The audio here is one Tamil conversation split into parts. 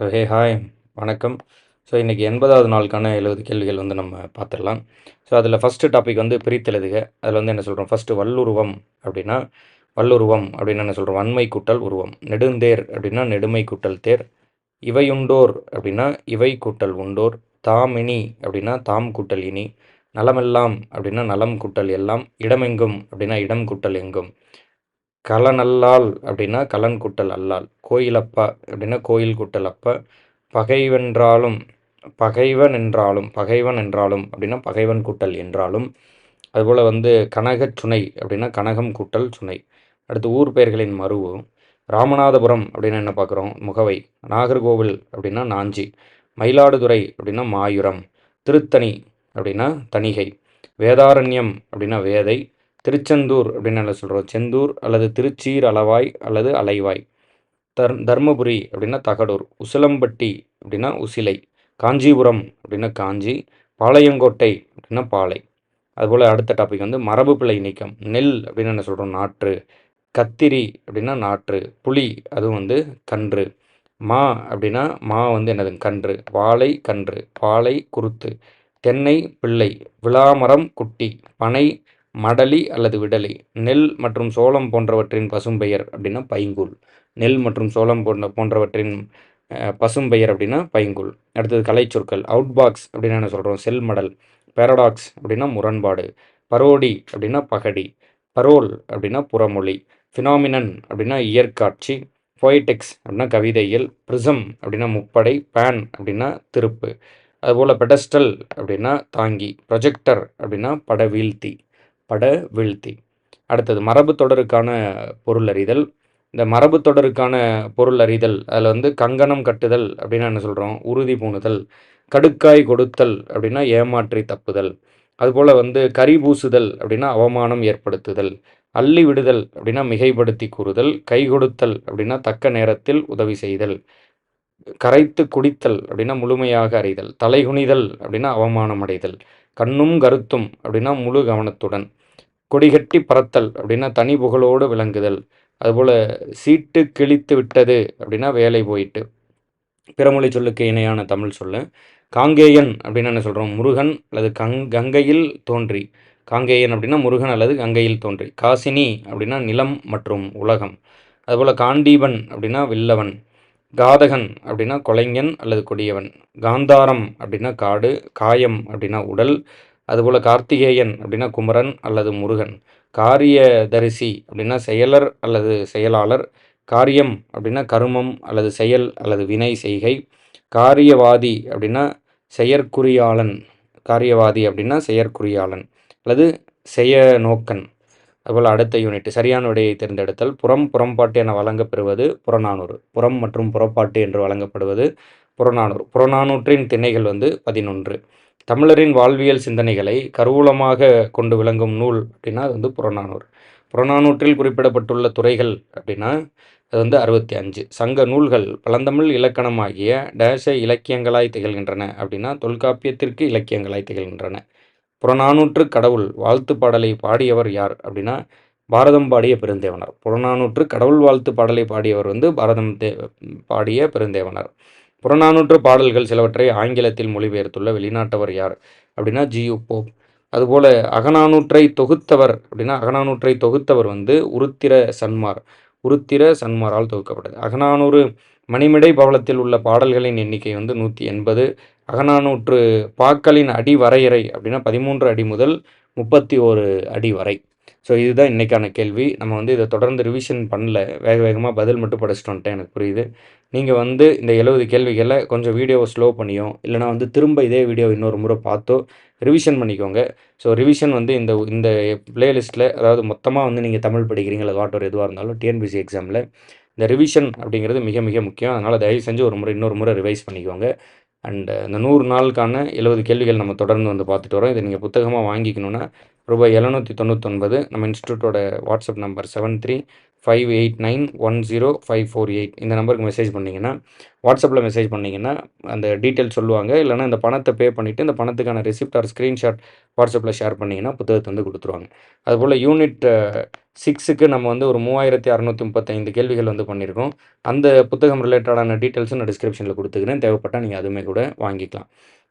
ஸோ ஹே ஹாய் வணக்கம். ஸோ இன்றைக்கி எண்பதாவது நாளுக்கான எழுபது கேள்விகள் வந்து நம்ம பார்த்துடலாம் ஸோ அதில் ஃபஸ்ட்டு டாபிக் வந்து பிரித்தெழுதுக அதில் வந்து என்ன சொல்கிறோம் ஃபஸ்ட்டு வல்லுருவம் அப்படின்னா வல்லுருவம் அப்படின்னு என்ன சொல்கிறோம் வன்மை கூட்டல் உருவம். நெடுந்தேர் அப்படின்னா நெடுமை கூட்டல் தேர். இவையுண்டோர் அப்படின்னா இவை கூட்டல் உண்டோர். தாமினி அப்படின்னா தாம் கூட்டல் இனி. நலமெல்லாம் அப்படின்னா நலம் கூட்டல் எல்லாம். இடமெங்கும் அப்படின்னா இடம் கூட்டல் எங்கும். கலனல்லால் அப்படின்னா கலன் கூட்டல் அல்லால். கோயிலப்பா அப்படின்னா கோயில் கூட்டல் அப்பா. பகைவென்றாலும் பகைவன் என்றாலும் பகைவன் என்றாலும் அப்படின்னா பகைவன் கூட்டல் என்றாலும். அதுபோல் வந்து கனகச் சுனை அப்படின்னா கனகம் கூட்டல் சுனை. அடுத்து ஊர் பெயர்களின் மருவு ராமநாதபுரம் அப்படின்னு என்ன பார்க்குறோம்? முகவை. நாகர்கோவில் அப்படின்னா நாஞ்சி. மயிலாடுதுறை அப்படின்னா மாயுரம். திருத்தணி அப்படின்னா தணிகை. வேதாரண்யம் அப்படின்னா வேதை. திருச்செந்தூர் அப்படின்னு என்ன சொல்கிறோம் செந்தூர் அல்லது திருச்சீர் அளவாய் அல்லது அலைவாய். தர் தர்மபுரி அப்படின்னா தகடூர். உசிலம்பட்டி அப்படின்னா உசிலை. காஞ்சிபுரம் அப்படின்னா காஞ்சி. பாளையங்கோட்டை அப்படின்னா பாலை அதுபோல் அடுத்த டாபிக் வந்து மரபு பிழை நீக்கம். நெல் அப்படின்னு என்ன சொல்கிறோம் நாற்று. கத்திரி அப்படின்னா நாற்று. புளி அதுவும் வந்து கன்று. மா அப்படின்னா மா வந்து என்னது? கன்று. வாழை கன்று. பாலை குருத்து. தென்னை பிள்ளை. விளாமரம் குட்டி. பனை மடலி அல்லது விடலி நெல் மற்றும் சோளம் போன்றவற்றின் பசும்பெயர் அப்படின்னா பைங்கூல் நெல் மற்றும் சோளம் போன்ற போன்றவற்றின் பசும்பெயர் அப்படின்னா பைங்குல் அடுத்தது கலை சொற்கள் அவுட்பாக்ஸ் அப்படின்னு என்ன சொல்கிறோம் செல் மடல் பேரடாக்ஸ் அப்படின்னா முரண்பாடு. பரோடி அப்படின்னா பகடி. பரோல் அப்படின்னா புறமொழி. ஃபினாமினன் அப்படின்னா இயற்காட்சி. போய்டெக்ஸ் அப்படின்னா கவிதையில் ப்ரிசம் அப்படின்னா முப்படை. பேன் அப்படின்னா திருப்பு. அதுபோல் பெடஸ்டல் அப்படின்னா தாங்கி. ப்ரொஜெக்டர் அப்படின்னா பட வீழ்த்தி பட வீழ்த்தி. அடுத்தது மரபு தொடருக்கான பொருள் அறிதல். இந்த மரபு தொடருக்கான பொருள் அறிதல் அதில் வந்து கங்கணம் கட்டுதல் அப்படின்னா என்ன சொல்கிறோம் உறுதி பூணுதல். கடுக்காய் கொடுத்தல் அப்படின்னா ஏமாற்றி தப்புதல். அதுபோல் வந்து கறி பூசுதல் அப்படின்னா அவமானம் ஏற்படுத்துதல். அள்ளி விடுதல் அப்படின்னா மிகைப்படுத்தி கூறுதல். கை கொடுத்தல் அப்படின்னா தக்க நேரத்தில் உதவி செய்தல். கரைத்து குடித்தல் அப்படின்னா முழுமையாக அறிதல். தலைகுனிதல் அப்படின்னா அவமானம் அடைதல் கண்ணும் கருத்தும் அப்படின்னா முழு கவனத்துடன். கொடிகட்டி பறத்தல் அப்படின்னா தனி புகழோடு விளங்குதல். அதுபோல் சீட்டு கிழித்து விட்டது அப்படின்னா வேலை போயிட்டு. பிறமொழி சொல்லுக்கு இணையான தமிழ் சொல்லு. காங்கேயன் அப்படின்னு என்ன சொல்கிறோம் முருகன் அல்லது கங் கங்கையில் தோன்றி. காங்கேயன் அப்படின்னா முருகன் அல்லது கங்கையில் தோன்றி. காசினி அப்படின்னா நிலம் மற்றும் உலகம். அதுபோல் காண்டீபன் அப்படின்னா வில்லவன். காதகன் அப்படின்னா கொலைஞன் அல்லது கொடியவன். காந்தாரம் அப்படின்னா காடு. காயம் அப்படின்னா உடல். அதுபோல் கார்த்திகேயன் அப்படின்னா குமரன் அல்லது முருகன். காரிய தரிசி அப்படின்னா செயலர் அல்லது செயலாளர். காரியம் அப்படின்னா கருமம் அல்லது செயல் அல்லது வினை செய்கை. காரியவாதி அப்படின்னா செயற்குறியாளன். காரியவாதி அப்படின்னா செயற்குறியாளன் அல்லது செய நோக்கன் அதுபோல் அடுத்த யூனிட் சரியான விடையை தேர்ந்தெடுத்தல். புறம் புறம்பாட்டு என வழங்கப்பெறுவது புறநானூறு. புறம் மற்றும் புறப்பாட்டு என்று வழங்கப்படுவது புறநானூறு. புறநானூற்றின் திணைகள் வந்து பதினொன்று. தமிழரின் வாழ்வியல் சிந்தனைகளை கருவூலமாக கொண்டு விளங்கும் நூல் அப்படின்னா அது வந்து புறநானூறு. புறநானூற்றில் குறிப்பிடப்பட்டுள்ள துறைகள் அப்படின்னா அது வந்து அறுபத்தி அஞ்சு. சங்க நூல்கள் பழந்தமிழ் இலக்கணமாகிய டேச இலக்கியங்களாய் திகழ்கின்றன அப்படின்னா தொல்காப்பியத்திற்கு இலக்கியங்களாய் திகழ்கின்றன. புறநானூற்று கடவுள் வாழ்த்து பாடலை பாடியவர் யார் அப்படின்னா பாரதம் பாடிய பெருந்தேவனர். புறநானூற்று கடவுள் வாழ்த்து பாடலை பாடியவர் வந்து பாரதம் தே பாடிய பெருந்தேவனர். புறநானூற்று பாடல்கள் சிலவற்றை ஆங்கிலத்தில் மொழிபெயர்த்துள்ள வெளிநாட்டவர் யார் அப்படின்னா ஜியு போப். அதுபோல் அகநானூற்றை தொகுத்தவர் அப்படின்னா அகநானூற்றை தொகுத்தவர் வந்து உருத்திர சன்மார். உருத்திர சன்மாரால் தொகுக்கப்பட்டது. அகநானூறு மணிமிடை பவளத்தில் உள்ள பாடல்களின் எண்ணிக்கை வந்து நூற்றி எண்பது. அகநானூற்று பாக்களின் அடி வரையறை அப்படின்னா பதிமூன்று அடி முதல் முப்பத்தி ஒரு அடி வரை. ஸோ இதுதான் இன்றைக்கான கேள்வி. நம்ம வந்து இதை தொடர்ந்து ரிவிஷன் பண்ணல. வேக வேகமாக பதில் மட்டும் படிச்சுட்டு வந்துட்டேன் எனக்கு புரியுது. நீங்கள் வந்து இந்த எழுபது கேள்விகளை கொஞ்சம் வீடியோவை ஸ்லோ பண்ணியோ இல்லைனா வந்து திரும்ப இதே வீடியோ இன்னொரு முறை பார்த்தோ ரிவிஷன் பண்ணிக்கோங்க. ஸோ ரிவிஷன் வந்து இந்த இந்த பிளேலிஸ்ட்டில் அதாவது மொத்தமாக வந்து நீங்கள் தமிழ் படிக்கிறீங்க இல்லை வாட்டர் எதுவாக இருந்தாலும் டிஎன்பிசி எக்ஸாமில் இந்த ரிவிஷன் அப்படிங்கிறது மிக மிக முக்கியம். அதனால் தயவு செஞ்சு ஒரு முறை இன்னொரு முறை ரிவைஸ் பண்ணிக்கோங்க. அண்டு uh, இந்த நூறு நாளுக்கான எழுபது கேள்விகள் நம்ம தொடர்ந்து வந்து பார்த்துட்டு வரோம். இதை நீங்கள் புத்தகமாக வாங்கிக்கணுன்னா ரூபாய் எழுநூற்றி தொண்ணூத்தொன்பது நம்ம இன்ஸ்டியூட்டோட WhatsApp number seven three five eight nine one zero five four eight இந்த நம்பருக்கு மெசேஜ் பண்ணிங்கன்னா வாட்ஸ்அப்பில் மெசேஜ் பண்ணிங்கன்னா அந்த டீட்டெயில் சொல்லுவாங்க. இல்லைனா இந்த பணத்தை பே பண்ணிவிட்டு இந்த பணத்துக்கான ரெசிப்ட் ஆர் ஸ்க்ரீன்ஷாட் வாட்ஸ்அப்பில் ஷேர் பண்ணிங்கன்னா புத்தகத்தை வந்து கொடுத்துருவாங்க. அதுபோல் யூனிட் சிக்ஸுக்கு நம்ம வந்து ஒரு மூவாயிரத்தி அறநூற்றி முப்பத்தைந்து கேள்விகள் வந்து பண்ணியிருக்கோம். அந்த புத்தகம் ரிலேட்டடான டீட்டெயில்ஸும் நான் டிஸ்கிரிப்ஷனில் கொடுத்துக்கிறேன். தேவைப்பட்டால் நீங்கள் அதுவுமே கூட வாங்கிக்கலாம்.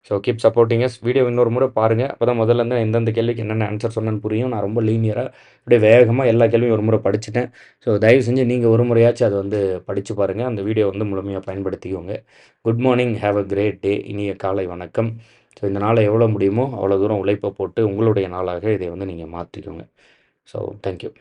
So keep supporting us video இன்னொரு முறை பாருங்கள் அப்போ தான் முதல்ல இருந்து எந்தெந்த கேள்விக்கு என்னென்ன ஆன்சர் சொன்னேன்னு புரியும். நான் ரொம்ப லீனியராக அப்படியே வேகமாக எல்லா கேள்வியும் ஒரு முறை படிச்சுட்டேன். ஸோ தயவு செஞ்சு நீங்கள் ஒரு முறையாச்சும் அதை வந்து படித்து பாருங்கள் அந்த வீடியோ வந்து முழுமையாக பயன்படுத்திக்கோங்க. Good morning have a great day இனிய காலை வணக்கம். ஸோ இந்த நாளை எவ்வளோ முடியுமோ அவ்வளோ தூரம் உழைப்பை போட்டு உங்களுடைய நாளாக இதை வந்து நீங்கள் மாற்றிக்கோங்க. So thank you